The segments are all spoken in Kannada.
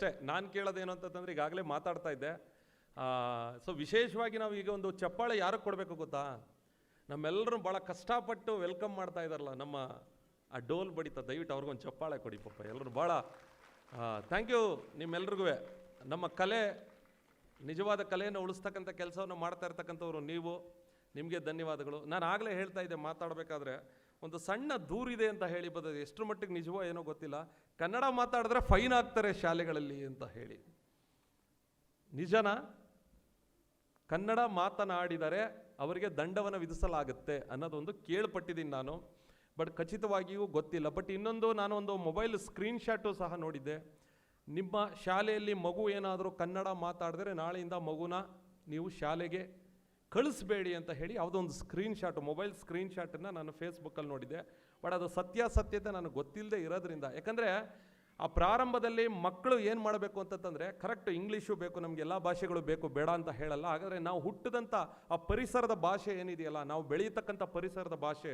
ಅಷ್ಟೇ, ನಾನು ಕೇಳೋದೇನು ಅಂತಂದ್ರೆ ಈಗಾಗಲೇ ಮಾತಾಡ್ತಾ ಇದ್ದೆ. ಸೊ ವಿಶೇಷವಾಗಿ ನಾವು ಈಗ ಒಂದು ಚಪ್ಪಾಳೆ ಯಾರಿಗೆ ಕೊಡಬೇಕು ಗೊತ್ತಾ? ನಮ್ಮೆಲ್ಲರೂ ಭಾಳ ಕಷ್ಟಪಟ್ಟು ವೆಲ್ಕಮ್ ಮಾಡ್ತಾ ಇದ್ದಾರಲ್ಲ, ನಮ್ಮ ಆ ಡೋಲ್ ಬಡಿತ, ದಯವಿಟ್ಟು ಅವ್ರಿಗೊಂದು ಚಪ್ಪಾಳೆ ಕೊಡಿ ಪಾಪ ಎಲ್ಲರೂ ಭಾಳ ಥ್ಯಾಂಕ್ ಯು ನಿಮ್ಮೆಲ್ರಿಗೂ. ನಮ್ಮ ಕಲೆ, ನಿಜವಾದ ಕಲೆಯನ್ನು ಉಳಿಸ್ತಕ್ಕಂಥ ಕೆಲಸವನ್ನು ಮಾಡ್ತಾ ಇರ್ತಕ್ಕಂಥವ್ರು ನೀವು. ನಿಮಗೆ ಧನ್ಯವಾದಗಳು. ನಾನು ಆಗಲೇ ಹೇಳ್ತಾ ಇದ್ದೆ, ಮಾತಾಡಬೇಕಾದ್ರೆ. ಒಂದು ಸಣ್ಣ ದೂರಿದೆ ಅಂತ ಹೇಳಿ ಬರ್ತದೆ. ಎಷ್ಟು ಮಟ್ಟಿಗೆ ನಿಜವೋ ಏನೋ ಗೊತ್ತಿಲ್ಲ. ಕನ್ನಡ ಮಾತಾಡಿದ್ರೆ ಫೈನ್ ಆಗ್ತಾರೆ ಶಾಲೆಗಳಲ್ಲಿ ಅಂತ ಹೇಳಿ. ನಿಜನ? ಕನ್ನಡ ಮಾತನಾಡಿದರೆ ಅವರಿಗೆ ದಂಡವನ್ನು ವಿಧಿಸಲಾಗುತ್ತೆ ಅನ್ನೋದೊಂದು ಕೇಳ್ಪಟ್ಟಿದ್ದೀನಿ ನಾನು. ಬಟ್ ಖಚಿತವಾಗಿಯೂ ಗೊತ್ತಿಲ್ಲ. ಬಟ್ ಇನ್ನೊಂದು ನಾನು ಒಂದು ಮೊಬೈಲ್ ಸ್ಕ್ರೀನ್ ಶಾಟು ಸಹ ನೋಡಿದ್ದೆ. ನಿಮ್ಮ ಶಾಲೆಯಲ್ಲಿ ಮಗು ಏನಾದರೂ ಕನ್ನಡ ಮಾತಾಡಿದರೆ ನಾಳೆಯಿಂದ ಮಗುನ ನೀವು ಶಾಲೆಗೆ ಕಳಿಸ್ಬೇಡಿ ಅಂತ ಹೇಳಿ ಯಾವುದೋ ಒಂದು ಸ್ಕ್ರೀನ್ ಶಾಟ್ ಮೊಬೈಲ್ ಸ್ಕ್ರೀನ್ ಶಾಟನ್ನು ನಾನು ಫೇಸ್ಬುಕ್ಕಲ್ಲಿ ನೋಡಿದ್ದೆ. ಬಟ್ ಅದು ಸತ್ಯಾಸತ್ಯತೆ ನನಗೆ ಗೊತ್ತಿಲ್ಲದೆ ಇರೋದ್ರಿಂದ. ಯಾಕಂದರೆ ಆ ಪ್ರಾರಂಭದಲ್ಲಿ ಮಕ್ಕಳು ಏನು ಮಾಡಬೇಕು ಅಂತಂತಂದರೆ ಕರೆಕ್ಟ್ ಇಂಗ್ಲೀಷು ಬೇಕು, ನಮಗೆ ಎಲ್ಲ ಭಾಷೆಗಳು ಬೇಕು, ಬೇಡ ಅಂತ ಹೇಳಲ್ಲ. ಹಾಗಾದರೆ ನಾವು ಹುಟ್ಟಿದಂಥ ಆ ಪರಿಸರದ ಭಾಷೆ ಏನಿದೆಯಲ್ಲ, ನಾವು ಬೆಳೆಯತಕ್ಕಂಥ ಪರಿಸರದ ಭಾಷೆ,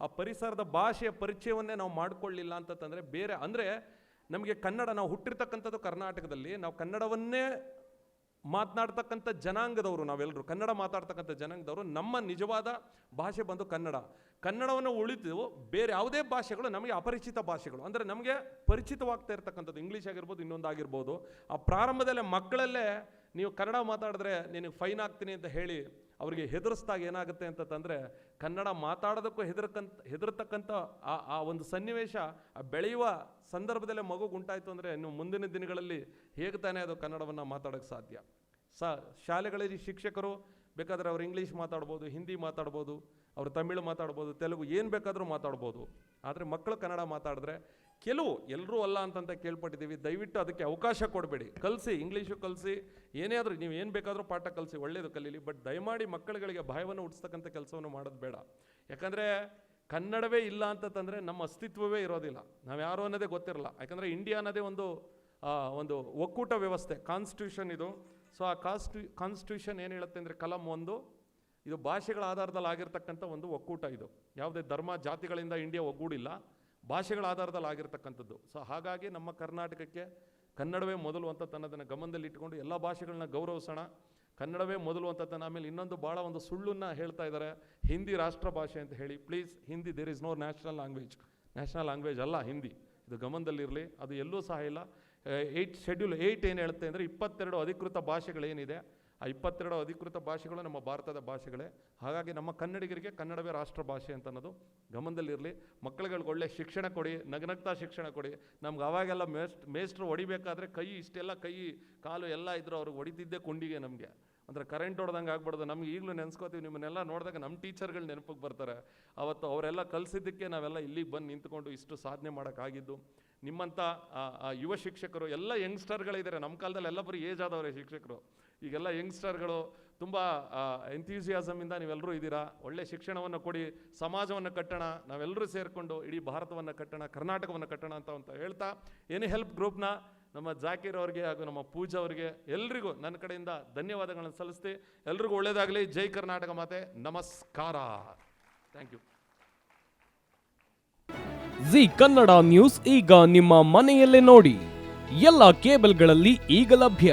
ಆ ಪರಿಸರದ ಭಾಷೆಯ ಪರಿಚಯವನ್ನೇ ನಾವು ಮಾಡಿಕೊಳ್ಳಿಲ್ಲ ಅಂತಂತಂದರೆ ಬೇರೆ, ಅಂದರೆ ನಮಗೆ ಕನ್ನಡ, ನಾವು ಹುಟ್ಟಿರ್ತಕ್ಕಂಥದ್ದು ಕರ್ನಾಟಕದಲ್ಲಿ, ನಾವು ಕನ್ನಡವನ್ನೇ ಮಾತನಾಡ್ತಕ್ಕಂಥ ಜನಾಂಗದವರು ನಾವೆಲ್ಲರೂ ಕನ್ನಡ ಮಾತಾಡ್ತಕ್ಕಂಥ ಜನಾಂಗದವರು, ನಮ್ಮ ನಿಜವಾದ ಭಾಷೆ ಬಂದು ಕನ್ನಡ. ಕನ್ನಡವನ್ನು ಉಳಿದು ಬೇರೆ ಯಾವುದೇ ಭಾಷೆಗಳು ನಮಗೆ ಅಪರಿಚಿತ ಭಾಷೆಗಳು. ಅಂದರೆ ನಮಗೆ ಪರಿಚಿತವಾಗ್ತಾ ಇರ್ತಕ್ಕಂಥದ್ದು ಇಂಗ್ಲೀಷ್ ಆಗಿರ್ಬೋದು, ಇನ್ನೊಂದು ಆಗಿರ್ಬೋದು. ಆ ಪ್ರಾರಂಭದಲ್ಲೇ ಮಕ್ಕಳಲ್ಲೇ ನೀವು ಕನ್ನಡ ಮಾತಾಡಿದ್ರೆ ನಿನಗೆ ಫೈನ್ ಆಗ್ತೀನಿ ಅಂತ ಹೇಳಿ ಅವರಿಗೆ ಹೆದರಿಸ್ದಾಗ ಏನಾಗುತ್ತೆ ಅಂತಂದರೆ ಕನ್ನಡ ಮಾತಾಡೋದಕ್ಕೂ ಹೆದರ್ಕಂತ, ಹೆದರ್ತಕ್ಕಂಥ ಆ ಆ ಒಂದು ಸನ್ನಿವೇಶ ಆ ಬೆಳೆಯುವ ಸಂದರ್ಭದಲ್ಲೇ ಮಗುಗೆ ಉಂಟಾಯಿತು ಅಂದರೆ ಇನ್ನು ಮುಂದಿನ ದಿನಗಳಲ್ಲಿ ಹೇಗೆ ತಾನೇ ಅದು ಕನ್ನಡವನ್ನು ಮಾತಾಡೋಕ್ಕೆ ಸಾಧ್ಯ? ಸ, ಶಾಲೆಗಳಲ್ಲಿ ಶಿಕ್ಷಕರು ಬೇಕಾದರೆ ಅವ್ರು ಇಂಗ್ಲೀಷ್ ಮಾತಾಡ್ಬೋದು ಹಿಂದಿ ಮಾತಾಡ್ಬೋದು, ಅವರು ತಮಿಳು ಮಾತಾಡ್ಬೋದು, ತೆಲುಗು ಏನು ಬೇಕಾದರೂ ಮಾತಾಡ್ಬೋದು. ಆದರೆ ಮಕ್ಕಳು ಕನ್ನಡ ಮಾತಾಡಿದ್ರೆ ಕೆಲವು ಎಲ್ಲರೂ ಅಲ್ಲ ಅಂತಂತ ಕೇಳ್ಪಟ್ಟಿದ್ದೀವಿ. ದಯವಿಟ್ಟು ಅದಕ್ಕೆ ಅವಕಾಶ ಕೊಡಬೇಡಿ. ಕಲಿಸಿ ಇಂಗ್ಲೀಷು ಕಲಿಸಿ, ಏನೇ ಆದರೂ ನೀವು ಏನು ಬೇಕಾದರೂ ಪಾಠ ಕಲಿಸಿ ಒಳ್ಳೆಯದು ಕಲೀಲಿ, ಬಟ್ ದಯಮಾಡಿ ಮಕ್ಕಳುಗಳಿಗೆ ಭಯವನ್ನು ಹುಟ್ಟಿಸ್ತಕ್ಕಂಥ ಕೆಲಸವನ್ನು ಮಾಡೋದು ಬೇಡ. ಯಾಕಂದರೆ ಕನ್ನಡವೇ ಇಲ್ಲ ಅಂತಂದರೆ ನಮ್ಮ ಅಸ್ತಿತ್ವವೇ ಇರೋದಿಲ್ಲ. ನಾವು ಯಾರು ಅನ್ನೋದೇ ಗೊತ್ತಿರಲ್ಲ. ಯಾಕಂದರೆ ಇಂಡಿಯಾ ಅನ್ನೋದೇ ಒಂದು ಒಂದು ಒಕ್ಕೂಟ ವ್ಯವಸ್ಥೆ ಕಾನ್ಸ್ಟಿಟ್ಯೂಷನ್ ಇದು. ಸೊ ಆ ಕಾನ್ಸ್ಟಿ ಕಾನ್ಸ್ಟಿಟ್ಯೂಷನ್ ಏನು ಹೇಳುತ್ತೆ ಅಂದರೆ ಕಲಂ ಒಂದು. ಇದು ಭಾಷೆಗಳ ಆಧಾರದಲ್ಲಿ ಆಗಿರ್ತಕ್ಕಂಥ ಒಂದು ಒಕ್ಕೂಟ ಇದು. ಯಾವುದೇ ಧರ್ಮ, ಜಾತಿಗಳಿಂದ ಇಂಡಿಯಾ ಒಗ್ಗೂಡಿಲ್ಲ. ಭಾಷೆಗಳ ಆಧಾರದಲ್ಲಿ ಆಗಿರ್ತಕ್ಕಂಥದ್ದು. ಸೊ ಹಾಗಾಗಿ ನಮ್ಮ ಕರ್ನಾಟಕಕ್ಕೆ ಕನ್ನಡವೇ ಮೊದಲು ಅಂತ ತನ್ನದನ್ನು ಗಮನದಲ್ಲಿ ಇಟ್ಕೊಂಡು ಎಲ್ಲ ಭಾಷೆಗಳನ್ನ ಗೌರವಿಸೋಣ. ಕನ್ನಡವೇ ಮೊದಲು ಅಂತ ಆಮೇಲೆ ಇನ್ನೊಂದು ಭಾಳ ಒಂದು ಸುಳ್ಳನ್ನು ಹೇಳ್ತಾ ಇದ್ದಾರೆ ಹಿಂದಿ ರಾಷ್ಟ್ರ ಭಾಷೆ ಅಂತ ಹೇಳಿ. Please Hindi there is no national language national language ಅಲ್ಲ ಹಿಂದಿ. ಇದು ಗಮನದಲ್ಲಿರಲಿ ಅದು ಎಲ್ಲೂ ಸಹ ಇಲ್ಲ. ಏಯ್ಟ್ ಶೆಡ್ಯೂಲ್ ಏಯ್ಟ್ ಏನು ಹೇಳುತ್ತೆ ಅಂದರೆ ಇಪ್ಪತ್ತೆರಡು ಅಧಿಕೃತ ಭಾಷೆಗಳೇನಿದೆ. ಆ ಇಪ್ಪತ್ತೆರಡು ಅಧಿಕೃತ ಭಾಷೆಗಳು ನಮ್ಮ ಭಾರತದ ಭಾಷೆಗಳೇ. ಹಾಗಾಗಿ ನಮ್ಮ ಕನ್ನಡಿಗರಿಗೆ ಕನ್ನಡವೇ ರಾಷ್ಟ್ರ ಭಾಷೆ ಅಂತ ಅನ್ನೋದು ಗಮನದಲ್ಲಿರಲಿ. ಮಕ್ಕಳುಗಳಿಗೆ ಒಳ್ಳೆ ಶಿಕ್ಷಣ ಕೊಡಿ, ನಗ್ನಗ್ತಾ ಶಿಕ್ಷಣ ಕೊಡಿ. ನಮ್ಗೆ ಅವಾಗೆಲ್ಲ ಮೇಸ್ಟ್, ಮೇಸ್ಟ್ರು ಹೊಡಿಬೇಕಾದ್ರೆ ಕೈ ಇಷ್ಟೆಲ್ಲ, ಕೈ, ಕಾಲು ಎಲ್ಲ ಇದ್ರು ಅವ್ರಿಗೆ ಹೊಡಿತಿದ್ದೆ ಕುಂಡಿಗೆ ನಮಗೆ. ಅಂದರೆ ಕರೆಂಟ್ ಹೊಡೆದಂಗೆ ಆಗ್ಬಾರ್ದು ನಮ್ಗೆ ಈಗಲೂ ನೆನೆಸ್ಕೋತೀವಿ, ನಿಮ್ಮನ್ನೆಲ್ಲ ನೋಡಿದಾಗ ನಮ್ಮ ಟೀಚರ್ಗಳು ನೆನಪಿಗೆ ಬರ್ತಾರೆ. ಅವತ್ತು ಅವರೆಲ್ಲ ಕಲಿಸಿದ್ದಕ್ಕೆ ನಾವೆಲ್ಲ ಇಲ್ಲಿಗೆ ಬಂದು ನಿಂತ್ಕೊಂಡು ಇಷ್ಟು ಸಾಧನೆ ಮಾಡೋಕ್ಕಾಗಿದ್ದು. ನಿಮ್ಮಂಥ ಯುವ ಶಿಕ್ಷಕರು, ಎಲ್ಲ ಯಂಗ್ಸ್ಟರ್ಗಳಿದ್ದಾರೆ. ನಮ್ಮ ಕಾಲದಲ್ಲಿ ಎಲ್ಲ ಬರೀ ಏಜ್ ಆದವರೇ ಶಿಕ್ಷಕರು. ಈಗೆಲ್ಲ ಯಂಗ್ಸ್ಟರ್ಗಳು ತುಂಬ ಎಂಥ್ಯೂಸಿಯಾಸಮಿಂದ ನೀವೆಲ್ಲರೂ ಇದ್ದೀರಾ? ಒಳ್ಳೆ ಶಿಕ್ಷಣವನ್ನು ಕೊಡಿ, ಸಮಾಜವನ್ನು ಕಟ್ಟೋಣ ನಾವೆಲ್ಲರೂ ಸೇರಿಕೊಂಡು ಇಡೀ ಭಾರತವನ್ನು ಕಟ್ಟೋಣ, ಕರ್ನಾಟಕವನ್ನು ಕಟ್ಟೋಣ ಅಂತ ಅಂತ ಹೇಳ್ತಾ ಎನಿ ಹೆಲ್ಪ್ ಗ್ರೂಪ್ನ ನಮ್ಮ ಜಾಕೀರ್ ಅವ್ರಿಗೆ ಹಾಗೂ ನಮ್ಮ ಪೂಜಾ ಅವರಿಗೆ ಎಲ್ರಿಗೂ ನನ್ನ ಕಡೆಯಿಂದ ಧನ್ಯವಾದಗಳನ್ನು ಸಲ್ಲಿಸ್ತಿ. ಎಲ್ರಿಗೂ ಒಳ್ಳೆಯದಾಗಲಿ ಜೈ ಕರ್ನಾಟಕ ಮಾತೆ. ನಮಸ್ಕಾರ. Thank you G Kannada news ಈಗ ನಿಮ್ಮ ಮನೆಯಲ್ಲೇ ನೋಡಿ. ಎಲ್ಲ ಕೇಬಲ್ಗಳಲ್ಲಿ ಈಗ ಲಭ್ಯ.